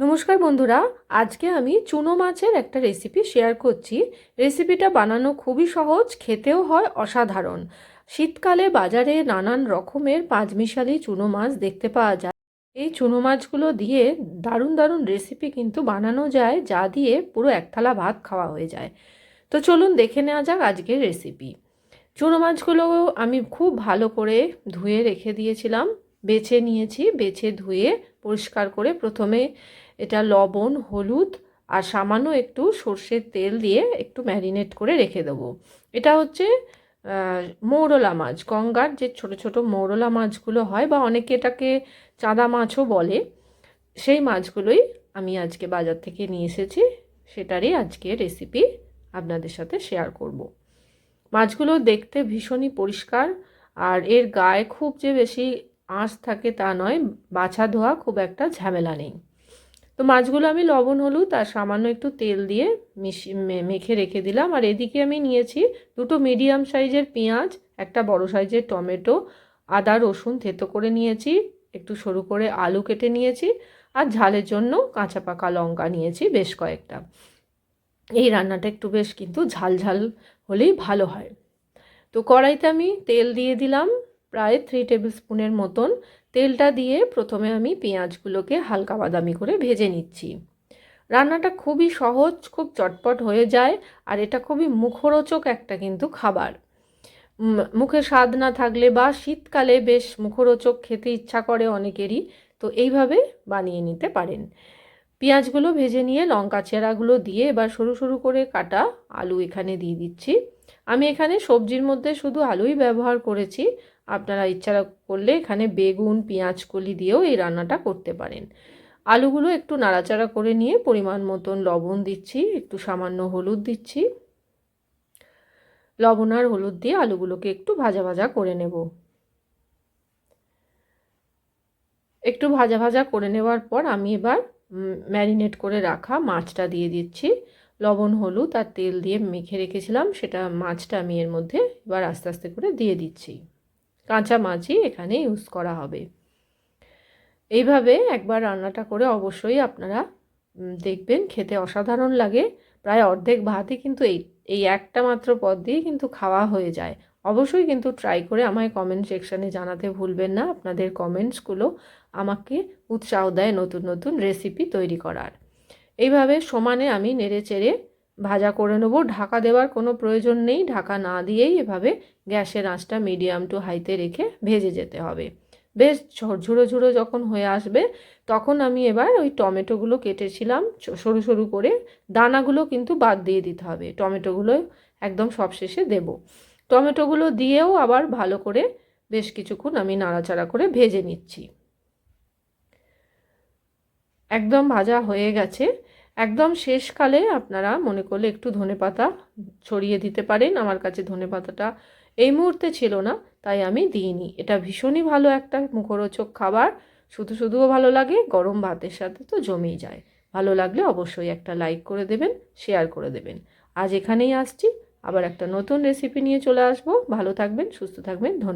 নমস্কার বন্ধুরা, আজকে আমি চুনো মাছের একটা রেসিপি শেয়ার করছি। রেসিপিটা বানানো খুবই সহজ, খেতেও হয় অসাধারণ। শীতকালে বাজারে নানান রকমের পাঁচমিশালি চুনো মাছ দেখতে পাওয়া যায়। এই চুনো মাছগুলো দিয়ে দারুণ দারুণ রেসিপি কিন্তু বানানো যায়, যা দিয়ে পুরো এক থালা ভাত খাওয়া হয়ে যায়। তো চলুন দেখে নেওয়া যাক আজকের রেসিপি চুনো মাছগুলো আমি খুব ভালো করে ধুয়ে রেখে দিয়েছিলাম। বেছে নিয়েছি, বেছে ধুয়ে পরিষ্কার করে প্রথমে এটা লবণ, হলুদ আর সামান্য একটু সর্ষের তেল দিয়ে একটু ম্যারিনেট করে রেখে দেবো। এটা হচ্ছে মৌরলা মাছ। গঙ্গার যে ছোট ছোট মৌরলা মাছগুলো হয় বা অনেকে এটাকে চাঁদা মাছও বলে, সেই মাছগুলোই আমি আজকে বাজার থেকে নিয়ে এসেছি। সেটারই আজকে রেসিপি আপনাদের সাথে শেয়ার করব। মাছগুলো দেখতে ভীষণই পরিষ্কার আর এর গায়ে খুব যে বেশি আঁশ থাকে তা নয়, বাছা ধোয়া খুব একটা ঝামেলা নেই। তো মাছগুলো আমি লবণ, হলুদ আর সামান্য একটু তেল দিয়ে মিশি মেখে রেখে দিলাম। আর এদিকে আমি নিয়েছি দুটো মিডিয়াম সাইজের পেঁয়াজ, একটা বড় সাইজের টমেটো, আদা, রসুন থেতো করে নিয়েছি, একটু সরু করে আলু কেটে নিয়েছি আর ঝালের জন্য কাঁচা পাকা লঙ্কা নিয়েছি বেশ কয়েকটা। এই রান্নাটা একটু বেশ কিন্তু ঝাল ঝাল হলেই ভালো হয়। তো কড়াইতে আমি তেল দিয়ে দিলাম। প্রায় থ্রি টেবিল স্পুনের মতন তেলটা দিয়ে প্রথমে আমি পেঁয়াজগুলোকে হালকা বাদামি করে ভেজে নিচ্ছি। রান্নাটা খুবই সহজ, খুব চটপট হয়ে যায় আর এটা খুবই মুখরোচক একটা কিন্তু খাবার। মুখে স্বাদ না থাকলে বা শীতকালে বেশ মুখরোচক, খেতে ইচ্ছা করে অনেকেরই, তো এইভাবে বানিয়ে নিতে পারেন। পেঁয়াজগুলো ভেজে নিয়ে লঙ্কা চেরাগুলো দিয়ে এবার সরু সরু করে কাটা আলু এখানে দিয়ে দিচ্ছি। আমি এখানে সবজির মধ্যে শুধু আলুই ব্যবহার করেছি আপনারা ইচ্ছা করলে এখানে বেগুন, পেঁয়াজ, কলি দিয়েও এই রান্নাটা করতে পারেন। আলুগুলো একটু নাড়াচাড়া করে নিয়ে পরিমাণ মতন লবণ দিচ্ছি, একটু সামান্য হলুদ দিচ্ছি। লবণ আর হলুদ দিয়ে আলুগুলোকে একটু ভাজা ভাজা করে নেব। একটু ভাজা ভাজা করে নেওয়ার পর আমি এবার ম্যারিনেট করে রাখা মাছটা দিয়ে দিচ্ছি। লবণ, হলুদ আর তেল দিয়ে মেখে রেখেছিলাম, সেটা মাছটা আমি এর মধ্যে এবার আস্তে আস্তে করে দিয়ে দিচ্ছি। কাঁচা মাছই এখানে ইউজ করা হবে। এইভাবে একবার রান্নাটা করে অবশ্যই আপনারা দেখবেন খেতে অসাধারণ লাগে। প্রায় অর্ধেক ভাতই কিন্তু এই এই একটা মাত্র পদ দিয়ে কিন্তু খাওয়া হয়ে যায়। অবশ্যই কিন্তু ট্রাই করে আমায় কমেন্ট সেকশানে জানাতে ভুলবেন না। আপনাদের কমেন্টসগুলো আমাকে উৎসাহ দেয় নতুন নতুন রেসিপি তৈরি করার। এইভাবে সমানে আমি নেড়ে চেড়ে ভাজা করে নেব। ঢাকা দেওয়ার কোনো প্রয়োজন নেই। ঢাকা না দিয়েই এভাবে গ্যাসের আঁচটা মিডিয়াম টু হাইতে রেখে ভেজে যেতে হবে। বেশ ঝুড়ো ঝুড়ো যখন হয়ে আসবে, তখন আমি এবার ওই টমেটোগুলো কেটেছিলাম। সরু সরু করে দানাগুলো কিন্তু বাদ দিয়ে দিতে হবে। টমেটোগুলো একদম সবশেষে দেব। টমেটোগুলো দিয়েও আবার ভালো করে বেশ কিছুক্ষণ আমি নাড়াচাড়া করে ভেজে নিচ্ছি। একদম ভাজা হয়ে গেছে। একদম শেষকালে আপনারা মনে করলে একটু ধনে পাতা ছড়িয়ে দিতে পারেন। আমার কাছে ধনে পাতাটা এই মুহূর্তে ছিল না, তাই আমি দিইনি। এটা ভীষণই ভালো একটা মুখরোচক খাবার। শুধু শুধুও ভালো লাগে, গরম ভাতের সাথে তো জমেই যায়। ভালো লাগলে অবশ্যই একটা লাইক করে দেবেন, শেয়ার করে দেবেন। আজ এখানেই আসছি। আবার একটা নতুন রেসিপি নিয়ে চলে আসব। ভালো থাকবেন, সুস্থ থাকবেন, ধন্যবাদ।